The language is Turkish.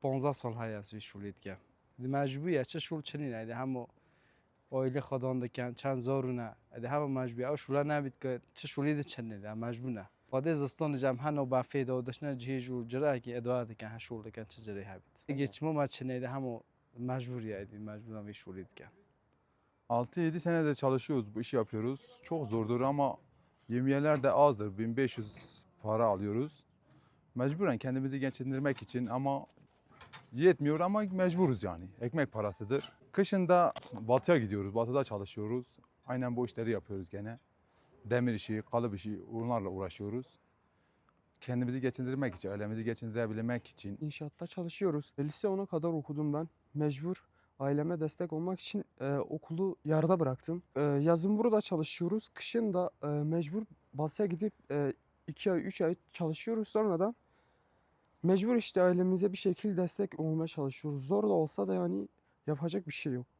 15 سال های است شولید که دی مجبوریه چه شول چنین ایده همو اویل خدان دکن چند زارونه ایده همه مجبوریه او شوله نبید که چه شولید چنین ده مجبور نه قاده زستان جم هنو با فیدا و دشنه جهی جور جره که ادوار دکن ها شول دکن چه جره هبید دیگه چمو ما چنین ایده همو mecburiye ایده مجبورم bir şulid که 6-7 senedir çalışıyoruz, bu işi yapıyoruz. Çok zordur ama yemiyeler de azdır. 1500 para alıyoruz. Mecburen kendimizi geçindirmek için ama yetmiyor ama mecburuz yani. Ekmek parasıdır. Kışın da batıya gidiyoruz, batıda çalışıyoruz. Aynen bu işleri yapıyoruz gene. Demir işi, kalıp işi onlarla uğraşıyoruz. Kendimizi geçindirmek için, ailemizi geçindirebilmek için İnşaatta çalışıyoruz. Lise 10'a kadar okudum ben. Mecbur aileme destek olmak için e, okulu yarıda bıraktım. E, yazın burada çalışıyoruz. Kışın da e, mecbur Batı'ya gidip 2 ay 3 ay çalışıyoruz. Sonradan mecbur işte ailemize bir şekilde destek olmaya çalışıyoruz. Zor da olsa da yani yapacak bir şey yok.